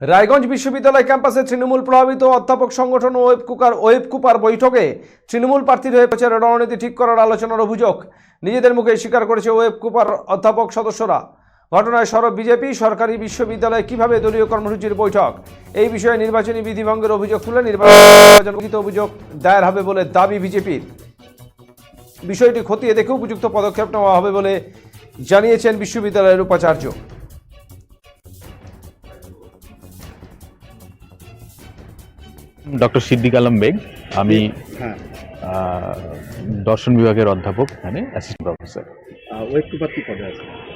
রায়গঞ্জ বিশ্ববিদ্যালয় ক্যাম্পাসে তৃণমূল প্রভাবিত অধ্যাপক সংগঠন ওয়েব কুকার, ওয়েব কুপার বৈঠকে তৃণমূল প্রার্থীর হয়ে প্রচারের রণনীতি ঠিক করার আলোচনার অভিযোগ নিজেদের মুখে স্বীকার করেছে ওয়েব কুপার অধ্যাপক সদস্যরা। ঘটনায় সরব বিজেপি, সরকারি বিশ্ববিদ্যালয়ে কীভাবে দলীয় কর্মসূচির বৈঠক? এই বিষয়ে নির্বাচনী বিধিভঙ্গের অভিযোগ তুলে নির্বাচন অভিযোগ দায়ের হবে বলে দাবি বিজেপির। বিষয়টি খতিয়ে দেখে উপযুক্ত পদক্ষেপ নেওয়া হবে বলে জানিয়েছেন বিশ্ববিদ্যালয়ের উপাচার্য। ডক্টর সিদ্দিক আলম বেগ আমি হ্যাঁ। দর্শন বিভাগের অধ্যাপক এখানে অ্যাসিস্ট্যান্ট প্রফেসর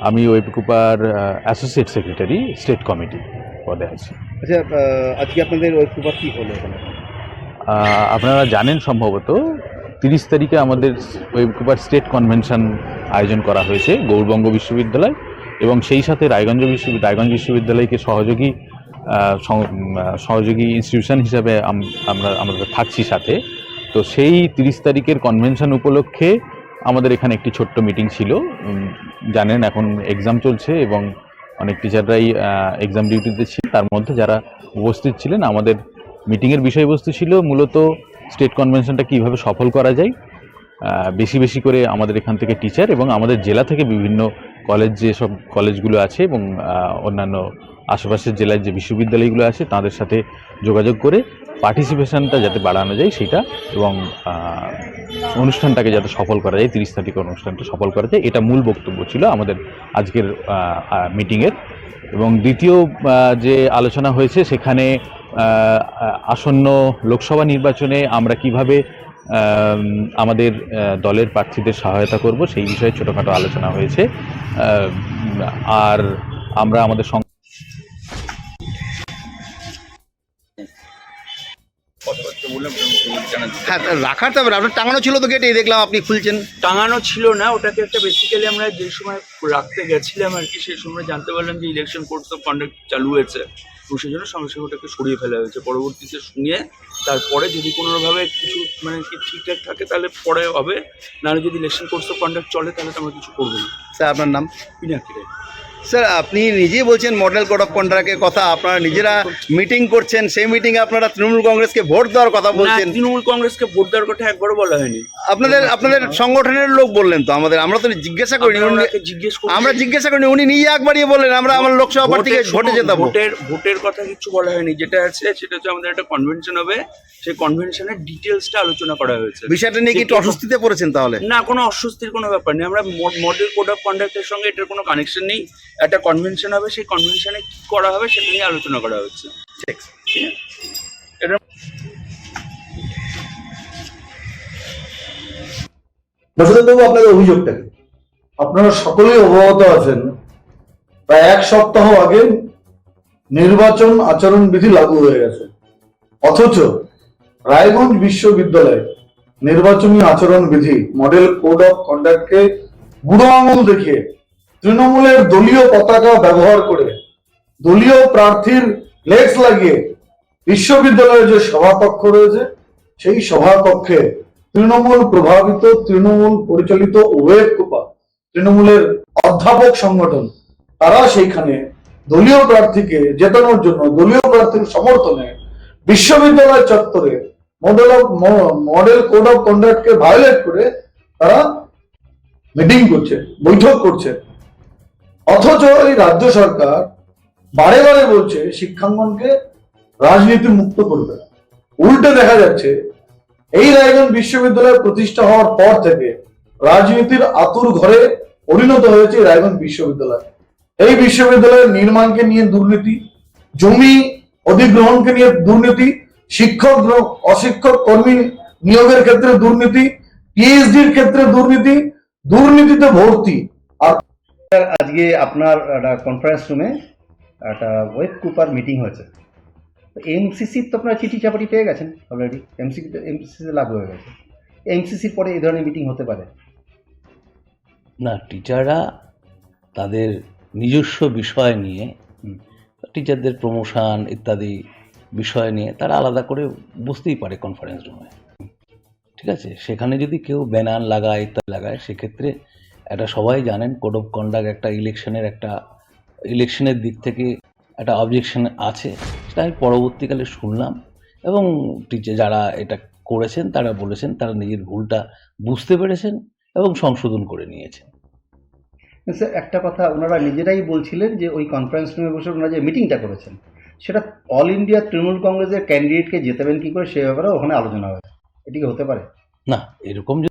আমি ওয়েবকুপার অ্যাসোসিয়েট সেক্রেটারি স্টেট কমিটি পদে আছি। আচ্ছা আজকে আপনাদের ওয়েব কুপার কি হলো আপনারা জানেন সম্ভবত তিরিশ তারিখে আমাদের ওয়েবকুপার স্টেট কনভেনশন আয়োজন করা হয়েছে গৌরবঙ্গ বিশ্ববিদ্যালয় এবং সেই সাথে রায়গঞ্জ বিশ্ববিদ্যালয় রায়গঞ্জ বিশ্ববিদ্যালয়কে সহযোগী সহযোগী ইনস্টিটিউশন হিসাবে আমরা আমাদের থাকছি সাথে। তো সেই তিরিশ তারিখের কনভেনশন উপলক্ষে আমাদের এখানে একটি ছোট্ট মিটিং ছিল। জানেন এখন এক্সাম চলছে এবং অনেক টিচাররাই এক্সাম ডিউটিতে ছিল। তার মধ্যে যারা উপস্থিত ছিলেন, আমাদের মিটিংয়ের বিষয়বস্তু ছিল মূলত স্টেট কনভেনশনটা কীভাবে সফল করা যায়। বেশি বেশি করে আমাদের এখান থেকে টিচার এবং আমাদের জেলা থেকে বিভিন্ন কলেজ যেসব কলেজগুলো আছে এবং অন্যান্য আশেপাশের জেলার যে বিশ্ববিদ্যালয়গুলো আছে, তাদের সাথে যোগাযোগ করে পার্টিসিপেশনটা যাতে বাড়ানো যায়, সেটা এবং অনুষ্ঠানটাকে যাতে সফল করা যায়, তিরিশ তারিখের অনুষ্ঠানটা সফল করা যায়, এটা মূল বক্তব্য ছিল আমাদের আজকের মিটিংয়ের এবং দ্বিতীয় যে আলোচনা হয়েছে, সেখানে আসন্ন লোকসভা নির্বাচনে আমরা কীভাবে আমাদের দলের প্রার্থীদের সহায়তা করব, সেই বিষয়ে ছোটোখাটো আলোচনা হয়েছে। আর আমরা আমাদের হ্যাঁ রাখার তো আপনার টাঙানো ছিল তো গেটে দেখলাম আপনি খুলছেন। টাঙানো ছিল না ওটাকে একটা বেসিক্যালি আমরা যে সময় রাখতে গেছিলাম আর কি সেই সময় জানতে পারলাম যে ইলেকশন কোর্স অফ কন্ডাক্ট চালু হয়েছে। তো সেই জন্য সঙ্গে সঙ্গে ওটাকে সরিয়ে ফেলা হয়েছে। পরবর্তীতে শুনিয়ে তারপরে যদি কোনোভাবে কিছু মানে কি ঠিকঠাক থাকে তাহলে পরে হবে। নাহলে যদি ইলেকশন কোর্স অফ কন্ডাক্ট চলে তাহলে তো আমরা কিছু করব না। স্যার আপনার নাম? পিনাকিরে স্যার আপনি নিজেই বলছেন মডেল কোড অফ কন্ডাক্টের কথা। আপনারা নিজেরা মিটিং করছেন সেই মিটিং এ আপনারা তৃণমূল কংগ্রেসকে ভোট দেওয়ার কথা বলছেন। তৃণমূল কংগ্রেসকে ভোট দেওয়ার কথা একবারও বলা হয়নি। আপনাদের আপনাদের সংগঠনের লোক বললেন তো আমাদের আমরা তো জিজ্ঞাসা করিনি জিজ্ঞেস আমরা জিজ্ঞাসা করিনি উনি নিজে একবারই বললেন আমরা আমার লোকসভা প্রার্থীকে ভোটের- ভোটে যেতাম ভোটের ভোটের কথা কিছু বলা হয়নি। যেটা আছে সেটা হচ্ছে আমাদের একটা কনভেনশন হবে। সেই কনভেনশনের ডিটেলসটা আলোচনা করা হয়েছে। বিষয়টা নিয়ে কি একটু অস্বস্তিতে পড়েছেন তাহলে? না কোনো অস্বস্তির কোনো ব্যাপার নেই। আমরা মডেল কোড অফ কন্ডাক্টের সঙ্গে এটার কোনো কানেকশন নেই। একটা কনভেনশন হবে সেই কনভেনশনে কি করা হবে সেটা নিয়ে আলোচনা করা হচ্ছে। ঠিক। এটা আপনাদের অভিযোগটা কি? আপনারা সকলেই অবগত আছেন প্রায় এক সপ্তাহ আগে নির্বাচন আচরণ বিধি লাগু হয়ে গেছে। অথচ রায়গঞ্জ বিশ্ববিদ্যালয়ে নির্বাচনী আচরণ বিধি মডেল কোড অফ কন্ডাক্টকে বুড়ো আঙুল দেখিয়ে তৃণমূলের দলীয় পতাকা ব্যবহার করে দলীয় প্রার্থীর লেক্স লাগিয়ে বিশ্ববিদ্যালয়ের যে সভাকক্ষ রয়েছে, সেই সভাকক্ষে তৃণমূল প্রভাবিত, তৃণমূল পরিচালিত ওয়েব কোপা, তৃণমূলের অধ্যাপক সংগঠন, তারা সেইখানে দলীয় প্রার্থীকে জেতানোর জন্য দলীয় প্রার্থীর সমর্থনে বিশ্ববিদ্যালয় চত্বরে model of model code of কন্ডাক্টকে violate করে তারা মিটিং করছে, বৈঠক করছে। অথচ এই রাজ্য সরকার বারে বারে বলছে শিক্ষাঙ্গনকে রাজনীতি মুক্ত করবে উল্টে দেখা যাচ্ছে, এই রায়গঞ্জ বিশ্ববিদ্যালয় প্রতিষ্ঠা হওয়ার পর থেকে রাজনীতির আতুর ঘরে পরিণত হয়েছে রায়গঞ্জ বিশ্ববিদ্যালয়। এই বিশ্ববিদ্যালয়ের নির্মাণকে নিয়ে দুর্নীতি, জমি অধিগ্রহণকে নিয়ে দুর্নীতি, শিক্ষক অশিক্ষক কর্মী নিয়োগের ক্ষেত্রে দুর্নীতি পিএইচডির ক্ষেত্রে দুর্নীতি, দুর্নীতিতে ভর্তি আজকে আপনার একটা কনফারেন্স রুমে একটা ওয়েব কুপার মিটিং হয়েছে। এমসিসির তো আপনারা চিঠি চাপাটি পেয়ে গেছেন অলরেডি এমসি এমসিসি লাগু হয়ে গেছে। এমসিসির পরে এই ধরনের মিটিং হতে পারে। না টিচাররা তাদের নিজস্ব বিষয় নিয়ে টিচারদের প্রমোশন ইত্যাদি বিষয় নিয়ে তারা আলাদা করে বুঝতেই পারে কনফারেন্স রুমে ঠিক আছে? সেখানে যদি কেউ ব্যানার লাগায় ইত্যাদি লাগায় সেক্ষেত্রে একটা সবাই জানেন কোড অফ কন্ডাক্ট একটা ইলেকশনের একটা ইলেকশনের দিক থেকে একটা অবজেকশন আছে সেটা আমি পরবর্তীকালে শুনলাম। এবং টিচার যারা এটা করেছেন তারা বলেছেন তারা নিজের ভুলটা বুঝতে পেরেছেন এবং সংশোধন করে নিয়েছেন। স্যার একটা কথা ওনারা নিজেরাই বলছিলেন যে ওই কনফারেন্স রুমে বসে ওনারা যে মিটিংটা করেছেন সেটা অল ইন্ডিয়া তৃণমূল কংগ্রেসের ক্যান্ডিডেটকে জেতাবেন কী করে সে ব্যাপারে ওখানে আলোচনা হয়েছে। এটি হতে পারে? না এরকম